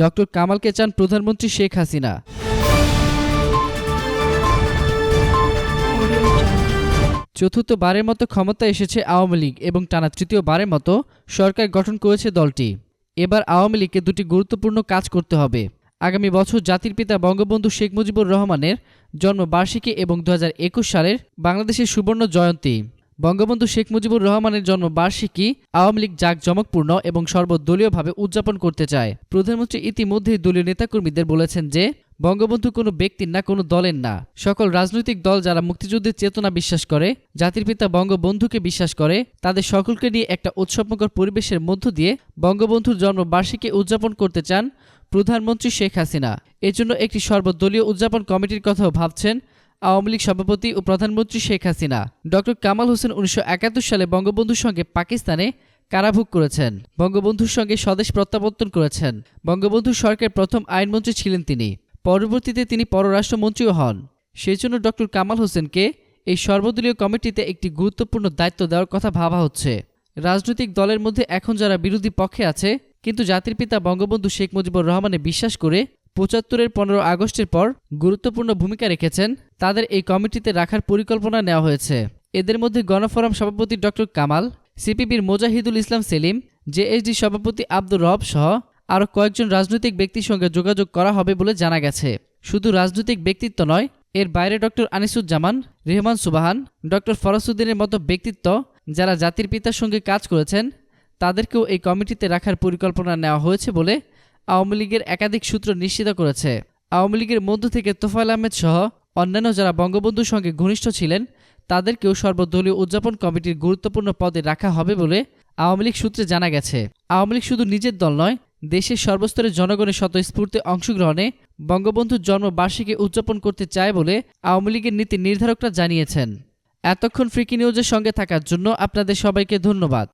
Doctor কামালকে চান প্রধানমন্ত্রী শেখ হাসিনা। চতুর্থবারের মতো ক্ষমতা এসেছে আওয়ামী লীগ এবং টানা তৃতীয়বারের মতো সরকার গঠন করেছে দলটি। এবার আওয়ামী লীগকে দুটি গুরুত্বপূর্ণ কাজ করতে হবে। আগামী বছর জাতির পিতা বঙ্গবন্ধু শেখ মুজিবুর রহমানের জন্মবার্ষিকী এবং দু হাজার একুশ সালের বাংলাদেশের সুবর্ণ জয়ন্তী। বঙ্গবন্ধু শেখ মুজিবুর রহমানের জন্মবার্ষিকী আওয়ামী লীগ জাঁকজমকপূর্ণ এবং সর্বদলীয়ভাবে উদযাপন করতে চায়। প্রধানমন্ত্রী ইতিমধ্যেই দলীয় নেতাকর্মীদের বলেছেন যে, বঙ্গবন্ধু কোনো ব্যক্তির না, কোনো দলের না। সকল রাজনৈতিক দল যারা মুক্তিযুদ্ধের চেতনা বিশ্বাস করে, জাতির পিতা বঙ্গবন্ধুকে বিশ্বাস করে, তাদের সকলকে নিয়ে একটা উৎসবমুখর পরিবেশের মধ্য দিয়ে বঙ্গবন্ধুর জন্মবার্ষিকী উদযাপন করতে চান প্রধানমন্ত্রী শেখ হাসিনা। এজন্য একটি সর্বদলীয় উদযাপন কমিটির কথাও ভাবছেন আওয়ামী লীগ সভাপতি ও প্রধানমন্ত্রী শেখ হাসিনা। ডক্টর কামাল হোসেন উনিশশো একাত্তর সালে বঙ্গবন্ধুর সঙ্গে পাকিস্তানে কারাভোগ করেছেন। বঙ্গবন্ধুর সঙ্গে স্বদেশ প্রত্যাবর্তন করেছেন। বঙ্গবন্ধু সরকারের প্রথম আইনমন্ত্রী ছিলেন তিনি। পরবর্তীতে তিনি পররাষ্ট্রমন্ত্রীও হন। সেই জন্য ডক্টর কামাল হোসেনকে এই সর্বদলীয় কমিটিতে একটি গুরুত্বপূর্ণ দায়িত্ব দেওয়ার কথা ভাবা হচ্ছে। রাজনৈতিক দলের মধ্যে এখন যারা বিরোধী পক্ষে আছে, কিন্তু জাতির পিতা বঙ্গবন্ধু শেখ মুজিবুর রহমানে বিশ্বাস করে পঁচাত্তরের পনেরো আগস্টের পর গুরুত্বপূর্ণ ভূমিকা রেখেছেন। তাদের এই কমিটিতে রাখার পরিকল্পনা নেওয়া হয়েছে। এদের মধ্যে গণফোরাম সভাপতি ডক্টর কামাল, সিপিবির মোজাহিদুল ইসলাম সেলিম, জেএসডি সভাপতি আব্দুর রব সহ আরও কয়েকজন রাজনৈতিক ব্যক্তির সঙ্গে যোগাযোগ করা হবে বলে জানা গেছে। শুধু রাজনৈতিক ব্যক্তিত্ব নয়, এর বাইরে ডক্টর আনিসুজ্জামান, রেহমান সুবাহান ডক্টর ফরাসুদ্দিনের মতো ব্যক্তিত্ব যারা জাতির পিতার সঙ্গে কাজ করেছেন, তাদেরকেও এই কমিটিতে রাখার পরিকল্পনা নেওয়া হয়েছে বলে আওয়ামী লীগের একাধিক সূত্র নিশ্চিত করেছে। আওয়ামী লীগের মধ্য থেকে তোফায়েল আহমেদ সহ অন্যান্য যারা বঙ্গবন্ধুর সঙ্গে ঘনিষ্ঠ ছিলেন, তাদেরকেও সর্বদলীয় উদযাপন কমিটির গুরুত্বপূর্ণ পদে রাখা হবে বলে আওয়ামী লীগ সূত্রে জানা গেছে। আওয়ামী লীগ শুধু নিজের দল নয়, দেশের সর্বস্তরের জনগণের স্বতঃস্ফূর্তে অংশগ্রহণে বঙ্গবন্ধুর জন্মবার্ষিকী উদযাপন করতে চায় বলে আওয়ামী লীগের নীতি নির্ধারকরা জানিয়েছেন। এতক্ষণ ফ্রিকি নিউজের সঙ্গে থাকার জন্য আপনাদের সবাইকে ধন্যবাদ।